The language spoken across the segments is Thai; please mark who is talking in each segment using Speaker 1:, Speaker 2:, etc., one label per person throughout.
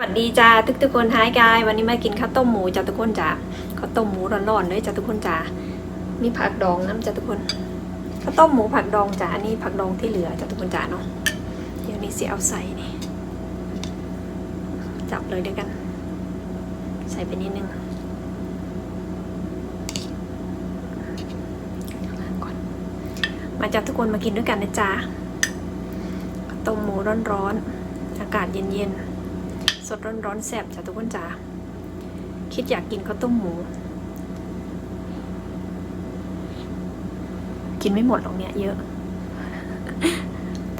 Speaker 1: สวัสดีจ้าทุกทุกคนฮายกาย วันนี้มากินข้าวต้มหมูจ้าทุกคนจ้าข้าวต้มหมูร้อนๆด้วยจ้าทุกคนจ้ามีผักดองน้ำจ้าทุกคนข้าวต้มหมูผักดองจ้าอันนี้ผักดองที่เหลือจ้าทุกคนจ้าเนาะเดี๋ยวนี้เสียเอาใส่นี่จับเลยด้วยกัน ใส่ไปนิดนึงก่อนมาจ้าทุกคนมากินด้วยกันนะจ้าข้าวต้มหมูร้อนๆอากาศเย็นๆ สดร้อนๆแซ่บจ้ะทุกคนจ้าคิดอยากกินข้าวต้มหมู กินไม่หมดหรอกเนี่ยเยอะ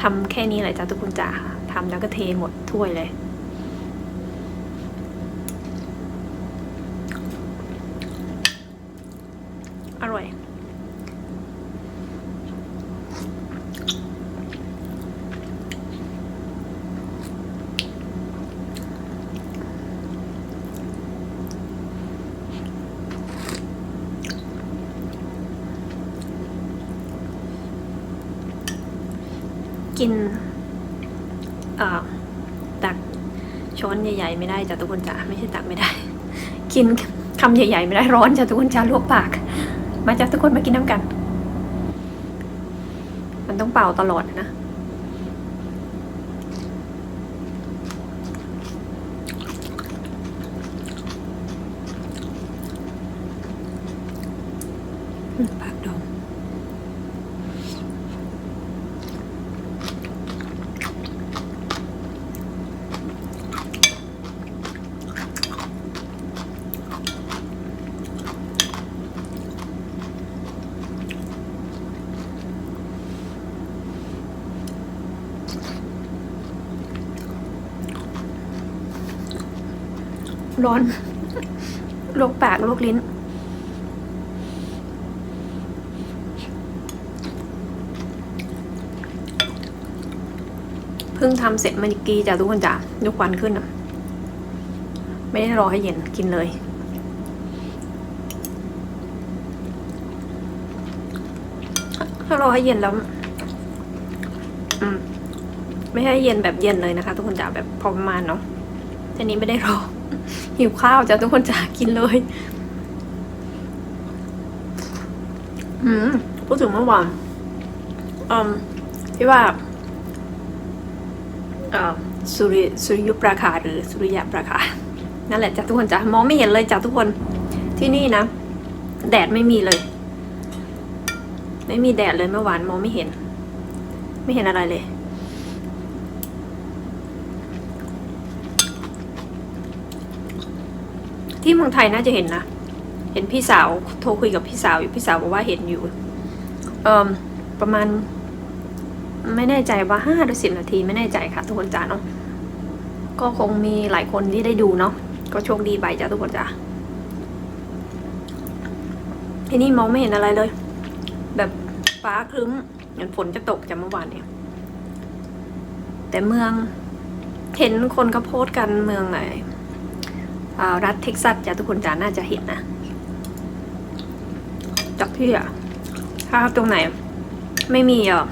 Speaker 1: ทำแค่นี้แหละจ้ะทุกคนจ้าทำแล้วก็เทหมดถ้วยเลยอร่อย กินตักช้อนใหญ่ๆไม่ได้จ้ะทุกคนจ้ะไม่ใช่ตักไม่ได้ กินคำใหญ่ๆไม่ได้ร้อนจ้ะทุกคนจ้ะลวกปาก มาจ้ะทุกคนมากินน้ำกัน มันต้องเป่าตลอดนะ ร้อนลวกปากลวกลิ้น เพิ่งทำเสร็จเมื่อกี้จ้ะทุกคนจ้ะยกควันขึ้นอะ ไม่ได้รอให้เย็นกินเลยถ้ารอให้เย็นแล้ว อืม ไม่ให้เย็นแบบเย็นเลยนะคะ ทุกคนจ๋าแบบพอประมาณเนาะทีนี้ไม่ได้รอ หิวข้าวจ้ะทุกคนจ๋ากินเลยอืมพูดถึงเมื่อวานอืมที่ว่าอ่อสุริสุริยุปราคาหรือสุริยะปราคา นั่นแหละจ้ะทุกคนจ้ะมองไม่เห็นเลยจ้ะทุกคนที่นี่นะ แดดไม่มีเลย ไม่มีแดดเลยเมื่อวานมองไม่เห็น ไม่เห็นอะไรเลย ที่เมืองไทยน่าจะเห็นนะ เห็นพี่สาวโทรคุยกับพี่สาวอยู่พี่สาวบอกว่าเห็นอยู่ เอ่อประมาณ ไม่แน่ใจว่าห้าหรือสิบนาทีไม่แน่ใจค่ะ ทุกคนจ้าเนาะก็คงมีหลายคนที่ได้ดูเนาะก็โชคดีไปจ้าทุกคนจ้าที่นี่มองไม่เห็นอะไรเลย แบบฟ้าครึ้มเหมือนฝนจะตกจากเมื่อวานเนี่ยแต่เมืองเห็นคนเขาโพสต์กันเมืองไหน รัฐเท็กซัสจ้าทุกคนจ้าน่าจะเห็นนะ จากที่อะถ้าตรงไหน ไม่มีอะ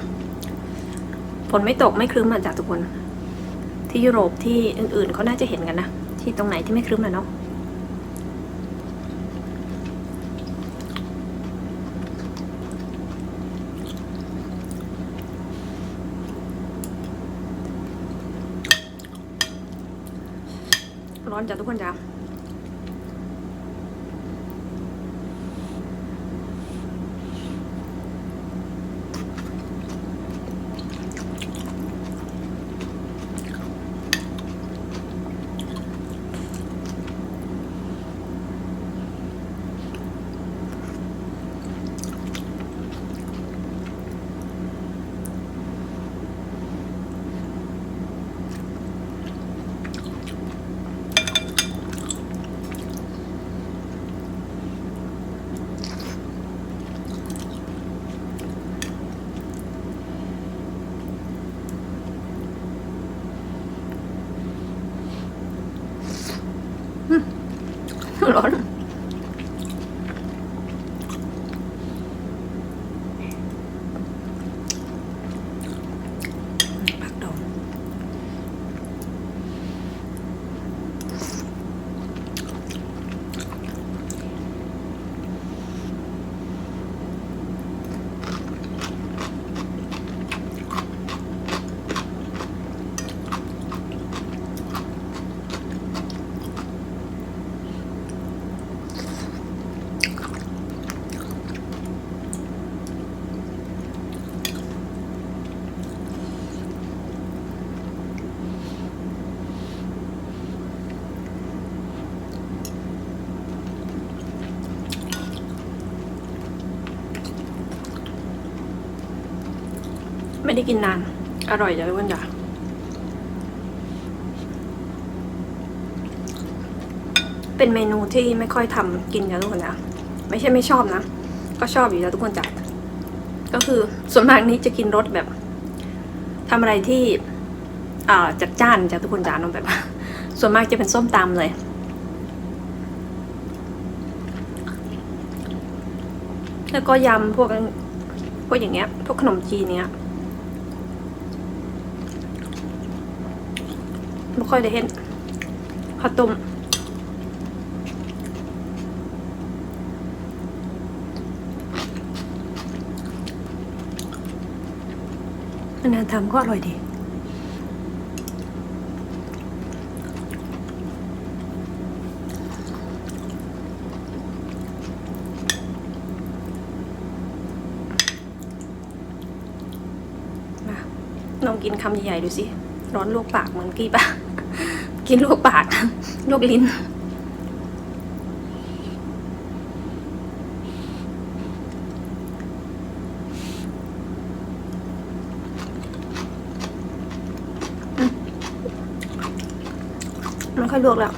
Speaker 1: ฝนไม่ตกไม่ครึ้มอะจากทุกคน ที่ยุโรปที่อื่นๆเขาน่าจะเห็นกันนะที่ตรงไหนที่ไม่ครึ้มนะเนาะร้อนจ้ะทุกคนจ้ะ 臭老鼠 ได้กินนาน อร่อยจ้ะทุกคนจ้ะเป็นเมนูที่ไม่ค่อยทำกินจ้ะทุกคนจ้ะไม่ใช่ไม่ชอบนะ ก็ชอบอยู่จ้ะทุกคนจ้ะก็คือส่วนมากนี้จะกินรสแบบทำอะไรที่อ่าจัดจ้านจ้ะทุกคนจ้ะน้องแบบ ส่วนมากจะเป็นส้มตำเลยแล้วก็ยำพวกพวกอย่างเงี้ย พวกขนมจีนเนี้ย ไม่ค่อยได้เห็นข้าวต้มนานทำก็อร่อยดีมาลองกินคำใหญ่ๆดูสิ ร้อนลวกปากเหมือนกี้ปะ กินลวกปากลวกลิ้นมไม่ค่อยลวกแล้ว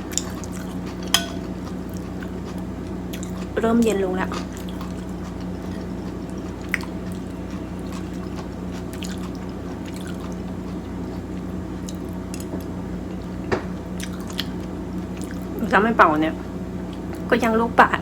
Speaker 1: เริ่มเย็นลงแล้ว ถ้าไม่เป่าเนี่ย ก็ยังลูกปาก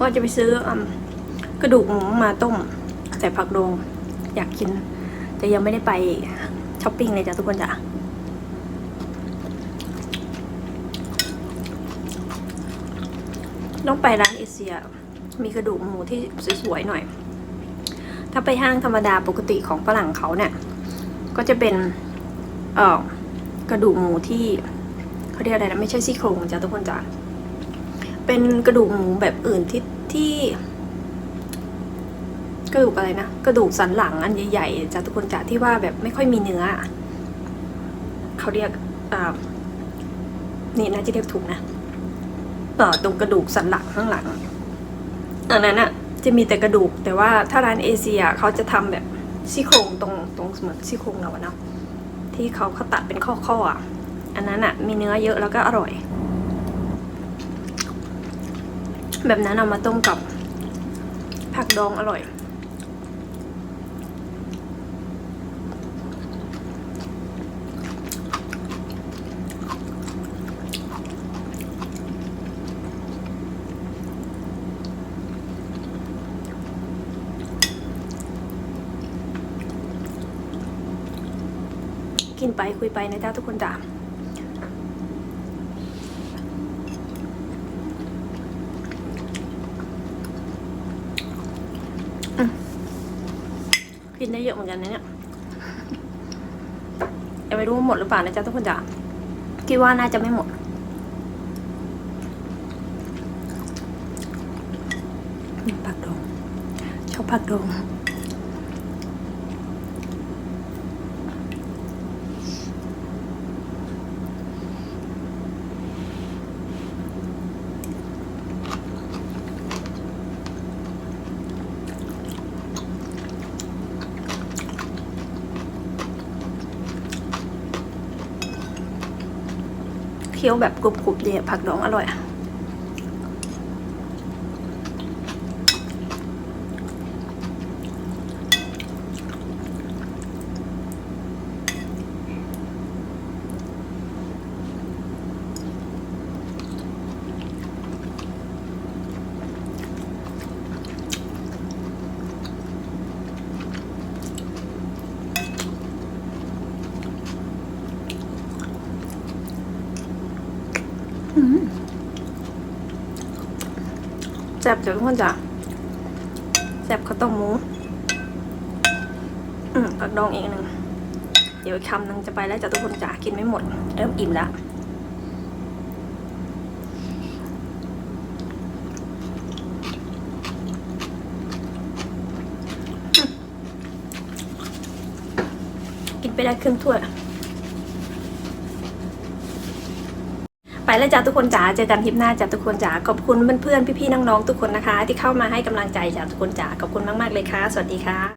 Speaker 1: ว่าจะไปซื้ออืม กระดูกหมูมาต้มใส่ผักโดงอยากกิน แต่ยังไม่ได้ไปช้อปปิ้งเลยจ้ะทุกคนจ้ะต้องไปร้านเอเชีย มีกระดูกหมูที่สวยๆหน่อย ถ้าไปห้างธรรมดาปกติของฝรั่งเขาเนี่ย ก็จะเป็นเอ่อกระดูกหมูที่เขาเรียกอะไรนะไม่ใช่ซี่โครงจ้ะทุกคนจ้ะเป็นกระดูกหมูแบบอื่นที่ที่ กระดูกอะไรนะกระดูกสันหลังอันใหญ่ๆจากทุกคนจากที่ว่าแบบไม่ค่อยมีเนื้อเขาเรียกนี่น่าจะเรียกถูกนะเออตรงกระดูกสันหลังข้างหลังอันนั้นอะจะมีแต่กระดูก แต่ว่าถ้าร้านเอเชียเขาจะทำแบบซี่โครงตรงตรงเหมือนซี่โครงเราเนาะที่เขาเขาตัดเป็นข้อๆอะอันนั้นอะมีเนื้อเยอะแล้วก็อร่อย แบบนั้นเอามาต้มกับผักดองอร่อย กินไปคุยไปนะจ๊ะทุกคนจ้ะกินได้เยอะเหมือนกันนะเนี่ยยังไม่รู้ว่าหมดหรือเปล่านะจ๊ะทุกคนจ๋าคิดว่าน่าจะไม่หมดผักดองชอบผักดอง เคี้ยวแบบกรุบๆดีอะผักดองอร่อยอะ แซ่บจ้ะทุกคนจ้ะแซ่บข้าวต้มหมู อืมผักดองเองหนึ่ง เดี๋ยวคำหนึ่งจะไปแล้วจ้ะทุกคนจ้ะกินไม่หมด เริ่มอิ่มแล้วกินไปได้ครึ่งถ้วย แล้วจ้าทุกคนจ๋าเจอกันคลิปหน้าจ้าทุกคนจ๋าขอบคุณเพื่อนๆพี่ๆน้องๆทุกคนนะคะ ที่เข้ามาให้กำลังใจจ้าทุกคนจ๋าขอบคุณมากๆเลยค่ะ สวัสดีค่ะ